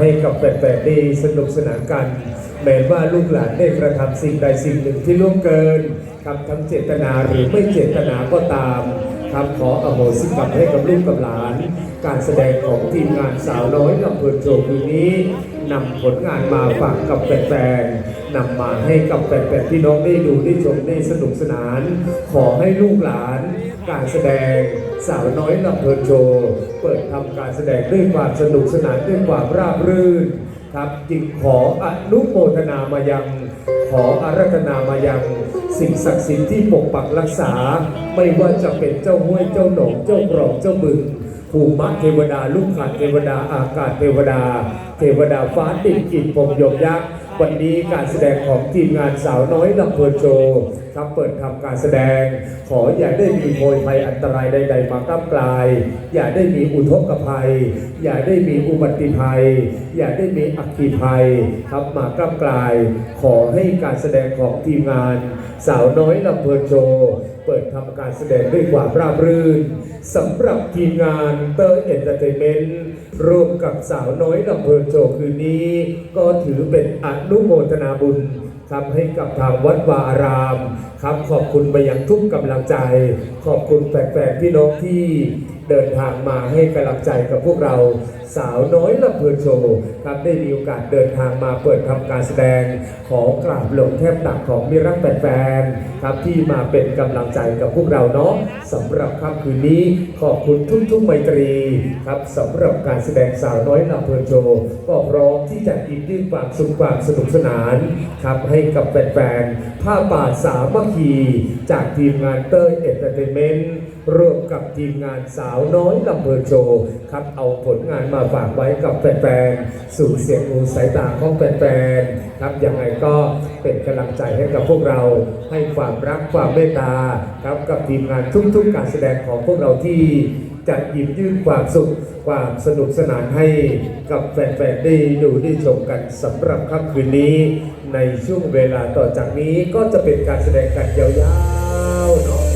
ให้กับแฟนๆได้สนุกสนานกัน แม้ว่าลูกหลานได้กระทำสิ่งใดสิ่งหนึ่งที่ล่วงเกินทำทั้งเจตนาหรือไม่เจตนาก็ตามทำขออโหสิกรรมให้กับลูกกับหลาน การแสดงของทีมงานสาวน้อยลำเพลินโชว์คืนนี้นำผลงานมาฝากกับแฟนๆนำมาให้กับแฟนๆพี่น้องได้ดูได้ชมได้สนุกสนาน ขอให้ลูกหลาน การแสดงสาวน้อยลำเพลินโชว์เปิดทำการแสดงด้วยความสนุกสนานด้วยความราบรื่นครับจึงขออนุโมทนามายัง ขออารัธนามายัง สิ่งศักดิ์สิทธิ์ที่ปกปักรักษา ไม่ว่าจะเป็นเจ้าห้วยเจ้าหนองเจ้ากรองเจ้าบึงภูมิเทวดาลูกขันเทวดาอากาศเทวดา เทวดาฟ้าดินกินพรหมยมยักษ์วันนี้การแสดงของทีมงานสาวน้อยลำเพลินโชว์ ครับเปิดทำการแสดง ขออย่าได้มีโพยภัยอันตรายใด ๆ มาก้ากลาย อย่าได้มีอุทกภัย อย่าได้มีอุบัติภัย อย่าได้มีอัคคีภัยครับมาก้ากลาย ขอให้การแสดงของทีมงาน สาวน้อยลำเพลินโชว์เปิดทำการแสดงด้วยความราบรื่นสำหรับทีมงานเตอร์เอนเตอร์เทนเมนต์ร่วมกับสาวน้อยลำเพลินโชว์คืนนี้ ก็ถือเป็นอนุโมทนาบุญ ทำให้กับทางวัดวาอารามครับขอบคุณไปยังทุกกำลังใจ ขอบคุณแฟนๆพี่น้องที่เดินทางมาให้กำลังใจกับพวกเราสาวน้อยลำเพลินโชว์ครับได้มีโอกาสเดินทางมาเปิดทำการแสดงขอกราบลงแทบตักของมิรักแฟนๆครับที่มาเป็นกำลังใจกับพวกเราเนาะสำหรับค่ำคืนนี้ขอบคุณทุกๆไมตรีครับสำหรับการแสดงสาวน้อยลำเพลินโชว์ก็พร้อมที่จะอิ่มยื่นความสุขความสนุกสนานครับให้กับแฟนๆผ้าป่าสามัคคี จากทีมงานเตอร์เอนเตอร์เทนเมนต์ร่วมกับทีมงานสาวน้อยลำเพลินโชว์ครับเอาผลงานมาฝากไว้กับแฟนๆสู่เสียงหูสายตาของแฟนๆครับยังไงก็เป็นกำลังใจให้กับพวกเราให้ความรักความเมตตาครับกับทีมงานทุกๆการแสดงของพวกเราที่จะหยิบยื่นความสุขความสนุกสนานให้กับแฟนๆได้ดูได้ชมกันสำหรับค่ำคืนนี้ ในช่วงเวลาต่อจากนี้ก็จะเป็นการแสดงกันยาวๆเนาะ